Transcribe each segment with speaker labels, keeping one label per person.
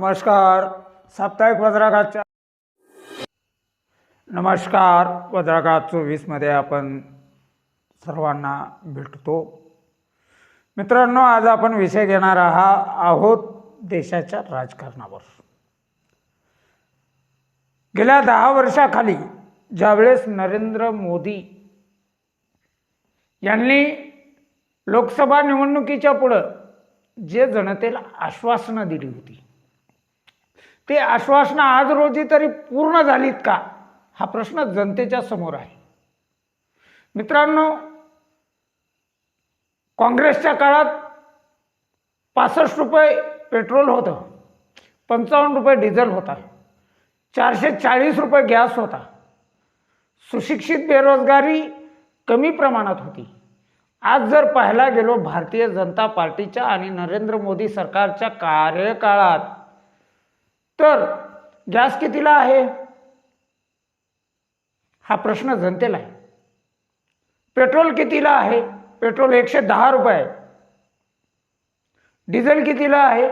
Speaker 1: नमस्कार साप्ताहिक वज्राघातच्या नमस्कार वज्राघात चोवीसमध्ये आपण सर्वांना भेटतो. मित्रांनो आज आपण विषय घेणार आहा आहोत देशाच्या राजकारणावर. गेल्या दहा वर्षाखाली ज्यावेळेस नरेंद्र मोदी यांनी लोकसभा निवडणुकीच्या पुढं जे जनतेला आश्वासनं दिली होती ते आश्वासनं आज रोजी तरी पूर्ण झालीत का? हा प्रश्न जनतेच्या समोर आहे. मित्रांनो काँग्रेसच्या काळात पासष्ट रुपये पेट्रोल होतं पंचावन्न रुपये डिझेल होता चारशे चाळीस रुपये गॅस होता. सुशिक्षित बेरोजगारी कमी प्रमाणात होती. आज जर पाहायला गेलो भारतीय जनता पार्टीच्या आणि नरेंद्र मोदी सरकारच्या कार्यकाळात तर गॅस कितीला आहे? हा प्रश्न जनतेला आहे. पेट्रोल कितीला आहे? पेट्रोल एकशे दहा रुपये. आहे. डिझेल कितीला आहे?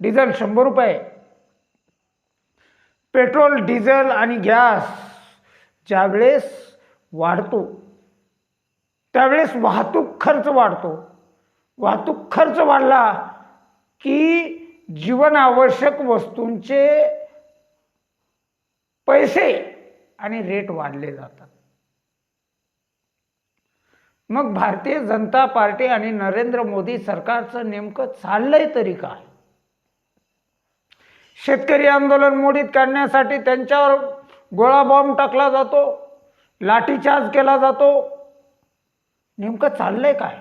Speaker 1: डिझेल शंभर रुपये. पेट्रोल डिझेल आणि गॅस ज्यावेळेस वाढतो त्यावेळेस वाहतूक खर्च वाढतो. वाहतूक खर्च वाढला की जीवनावश्यक वस्तूंचे पैसे आणि रेट वाढले जातात. मग भारतीय जनता पार्टी आणि नरेंद्र मोदी सरकारचं नेमकं चाललंय तरी काय? शेतकरी आंदोलन मोडीत काढण्यासाठी त्यांच्यावर गोळा बॉम्ब टाकला जातो लाठीचार्ज केला जातो. नेमकं चाललंय काय?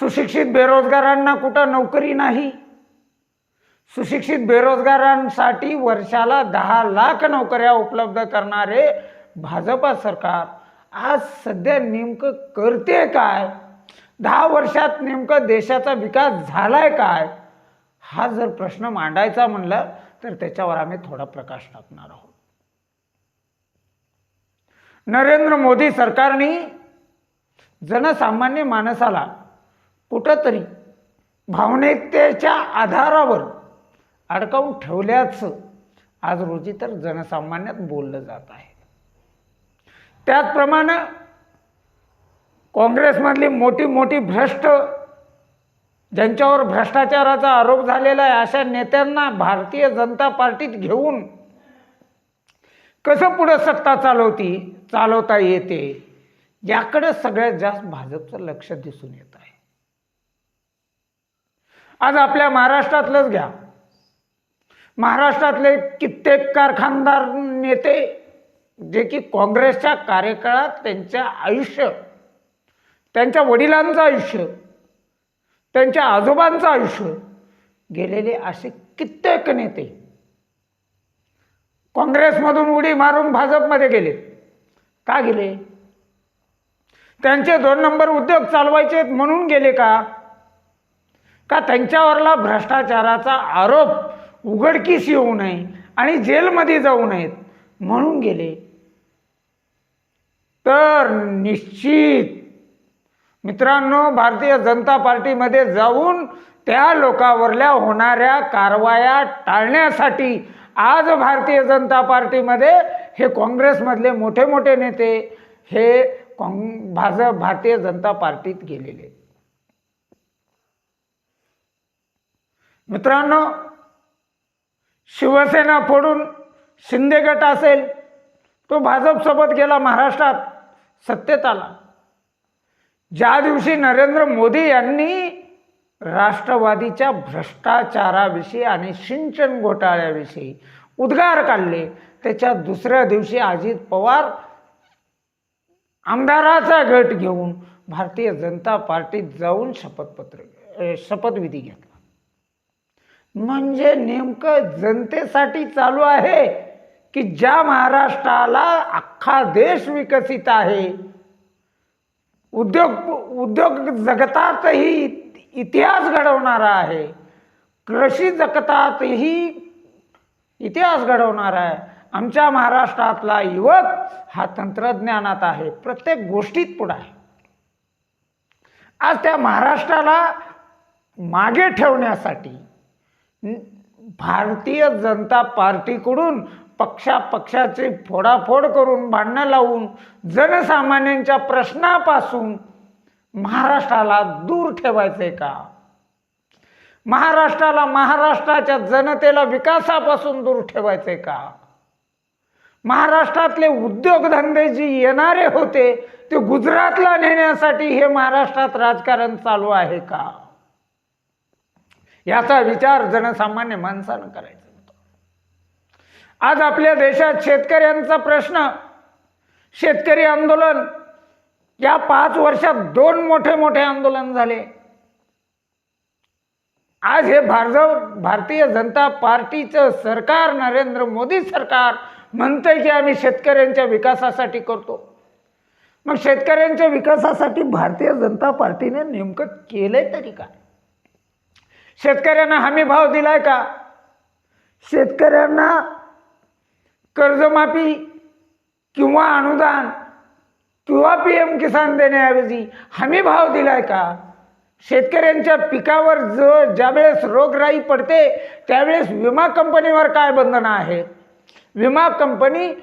Speaker 1: सुशिक्षित बेरोजगारांना कुठं नोकरी नाही? सुशिक्षित बेरोजगारांसाठी वर्षाला दहा लाख नोकऱ्या उपलब्ध करणारे भाजपा सरकार आज सध्या नेमकं करते काय? दहा वर्षात नेमकं देशाचा विकास झालाय काय? हा जर प्रश्न मांडायचा म्हणला तर त्याच्यावर आम्ही थोडा प्रकाश टाकणार आहोत. नरेंद्र मोदी सरकारने जनसामान्य माणसाला कुठंतरी भावनिकतेच्या आधारावर अडकावून ठेवल्याचं आज रोजी तर जनसामान्यात बोललं जात आहे. त्याचप्रमाणे काँग्रेसमधली मोठी मोठी भ्रष्ट ज्यांच्यावर भ्रष्टाचाराचा आरोप झालेला आहे अशा नेत्यांना भारतीय जनता पार्टीत घेऊन कसं पुढं सत्ता चालवती चालवता येते याकडे सगळ्यात जास्त भाजपचं लक्ष दिसून येत आहे. आज आपल्या महाराष्ट्रातलंच घ्या. महाराष्ट्रातले कित्येक कारखानदार नेते जे की काँग्रेसच्या कार्यकाळात त्यांच्या आयुष्य त्यांच्या वडिलांचं आयुष्य त्यांच्या आजोबांचं आयुष्य गेलेले असे कित्येक नेते काँग्रेसमधून उडी मारून भाजपमध्ये गेले. का गेले? त्यांचे दोन नंबर उद्योग चालवायचे म्हणून गेले का? का त्यांच्यावरला भ्रष्टाचाराचा आरोप उघडकीस येऊ नये आणि जेलमध्ये जाऊ नयेत म्हणून गेले. तर निश्चित मित्रांनो भारतीय जनता पार्टीमध्ये जाऊन त्या लोकावरल्या होणाऱ्या कारवाया टाळण्यासाठी आज भारतीय जनता पार्टीमध्ये हे काँग्रेसमधले मोठे मोठे नेते हे काँग भाज भारतीय जनता पार्टीत गेलेले. मित्रांनो शिवसेना फोडून शिंदे गट असेल तो भाजपसोबत गेला महाराष्ट्रात सत्तेत आला. ज्या दिवशी नरेंद्र मोदी यांनी राष्ट्रवादीच्या भ्रष्टाचाराविषयी आणि सिंचन घोटाळ्याविषयी उद्गार काढले त्याच्या दुसऱ्या दिवशी अजित पवार आमदाराचा गट घेऊन भारतीय जनता पार्टीत जाऊन शपथपत्र शपथविधी घेतला. म्हणजे नेमकं जनतेसाठी चालू आहे की ज्या महाराष्ट्राला अख्खा देश विकसित आहे? उद्योग उद्योग जगतातही इतिहास घडवणारा आहे. कृषी जगतातही इतिहास घडवणारा आहे. आमच्या महाराष्ट्रातला युवक हा तंत्रज्ञानात आहे. प्रत्येक गोष्टीत पुढं आहे. आज त्या महाराष्ट्राला मागे ठेवण्यासाठी भारतीय जनता पार्टीकडून पक्षापक्षाची फोडाफोड करून भांडणं लावून जनसामान्यांच्या प्रश्नापासून महाराष्ट्राला दूर ठेवायचे का? महाराष्ट्राला महाराष्ट्राच्या जनतेला विकासापासून दूर ठेवायचे का? महाराष्ट्रातले उद्योगधंदे जे येणारे होते ते गुजरातला नेण्यासाठी हे महाराष्ट्रात राजकारण चालू आहे का? याचा विचार जनसामान्य माणसानं करायचा होता. आज आपल्या देशात शेतकऱ्यांचा प्रश्न शेतकरी आंदोलन. या पाच वर्षात दोन मोठे मोठे आंदोलन झाले. आज हे भारत भारतीय जनता पार्टीचं सरकार नरेंद्र मोदी सरकार म्हणतंय की आम्ही शेतकऱ्यांच्या विकासासाठी करतो. मग शेतकऱ्यांच्या विकासासाठी भारतीय जनता पार्टीने नेमकं केलंय तरी काय? शेतकऱ्यांना हमी भाव दिलाय का? शेतकऱ्यांना कर्जमाफी किंवा अनुदान किंवा पी एम किसान देण्याऐवजी हमी भाव दिलाय का? शेतकऱ्यांच्या पिकावर ज ज्यावेळेस रोगराई पडते त्यावेळेस विमा कंपनीवर काय बंधनं आहेत? विमा कंपनी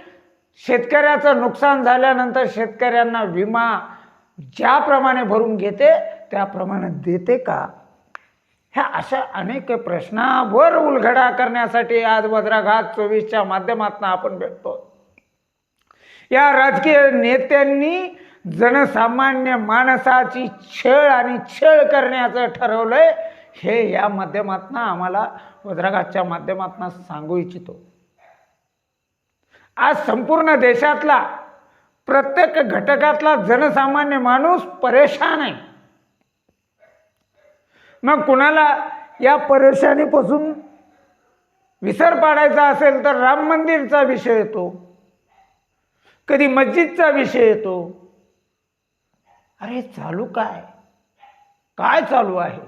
Speaker 1: शेतकऱ्याचं नुकसान झाल्यानंतर शेतकऱ्यांना विमा ज्याप्रमाणे भरून घेते त्याप्रमाणे देते का? ह्या अशा अनेक प्रश्नावर उलगडा करण्यासाठी आज वज्राघात चोवीसच्या माध्यमातून आपण भेटतो. या राजकीय नेत्यांनी जनसामान्य माणसाची छळ आणि छळ करण्याचं ठरवलंय हे या माध्यमातून आम्हाला वज्राघातच्या माध्यमातून सांगू इच्छितो. आज संपूर्ण देशातला प्रत्येक घटकातला जनसामान्य माणूस परेशान आहे. मग कुणाला या परेशानीपासून विसर पाडायचा असेल तर राम मंदिरचा विषय येतो. कधी मस्जिदचा विषय येतो. अरे चालू काय? काय चालू आहे?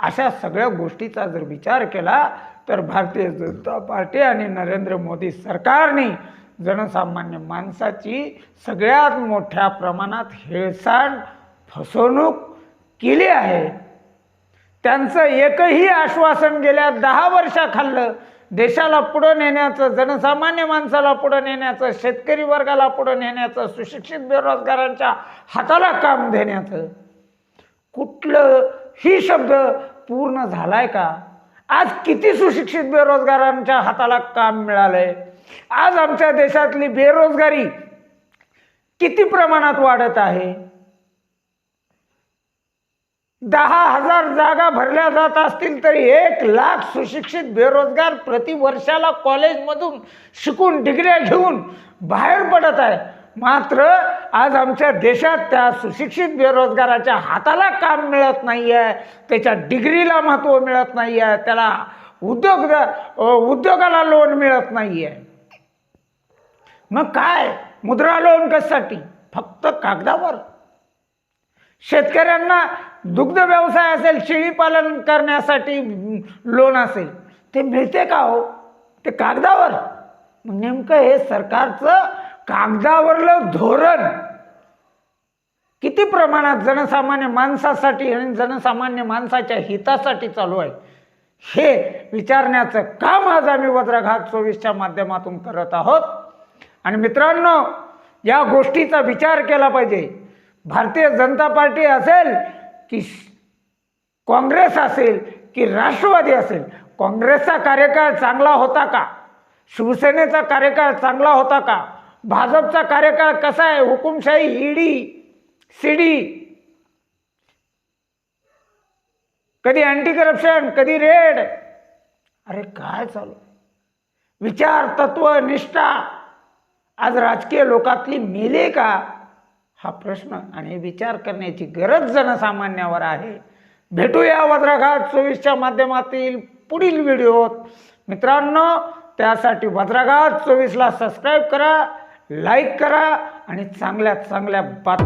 Speaker 1: अशा सगळ्या गोष्टीचा जर विचार केला तर भारतीय जनता पार्टी आणि नरेंद्र मोदी सरकारने जनसामान्य माणसाची सगळ्यात मोठ्या प्रमाणात हेळसांड फसवणूक केली आहे. त्यांचं एकही आश्वासन गेल्या दहा वर्षाखाल्लं देशाला पुढं नेण्याचं जनसामान्य माणसाला पुढं नेण्याचं शेतकरी वर्गाला पुढं नेण्याचं सुशिक्षित बेरोजगारांच्या हाताला काम देण्याचं. कुठलं ही शब्द पूर्ण झालाय का? आज किती सुशिक्षित बेरोजगारांच्या हाताला काम मिळालंय? आज आमच्या देशातली बेरोजगारी किती प्रमाणात वाढत आहे? दहा हजार जागा भरल्या जात असतील तरी एक लाख सुशिक्षित बेरोजगार प्रतिवर्षाला कॉलेजमधून शिकून डिग्र्या घेऊन बाहेर पडत आहे. मात्र आज आमच्या देशात त्या सुशिक्षित बेरोजगाराच्या हाताला काम मिळत नाही आहे त्याच्या डिग्रीला महत्त्व मिळत नाही आहे त्याला उद्योग उद्योगाला लोन मिळत नाही आहे मग काय? मुद्रा लोन कशासाठी? फक्त कागदावर? शेतकऱ्यांना दुग्ध व्यवसाय असेल शेळीपालन करण्यासाठी लोन असेल ते मिळते का हो? ते कागदावर. नेमकं हे सरकारचं कागदावरलं धोरण किती प्रमाणात जनसामान्य माणसासाठी आणि जनसामान्य माणसाच्या हितासाठी चालू आहे हे विचारण्याचं काम आज आम्ही वज्रघात चोवीसच्या माध्यमातून करत आहोत. आणि मित्रांनो या गोष्टीचा विचार केला पाहिजे. भारतीय जनता पार्टी असेल की काँग्रेस असेल की राष्ट्रवादी असेल काँग्रेसचा कार्यकाळ चांगला होता का? शिवसेनेचा कार्यकाळ चांगला होता का? भाजपचा कार्यकाळ कसा आहे? हुकुमशाही ईडी सीडी? कधी अँटी करप्शन कधी रेड अरे काय चालू? विचार तत्व निष्ठा. आज राजकीय लोकातली मेले का? हा प्रश्न आणि विचार करण्याची गरज जनसामान्यावर आहे. भेटूया वज्राघाट चोवीसच्या माध्यमातील पुढील व्हिडिओत. मित्रांनो त्यासाठी वज्राघाट चोवीसला सबस्क्राईब करा लाईक करा आणि चांगल्या चांगल्या बात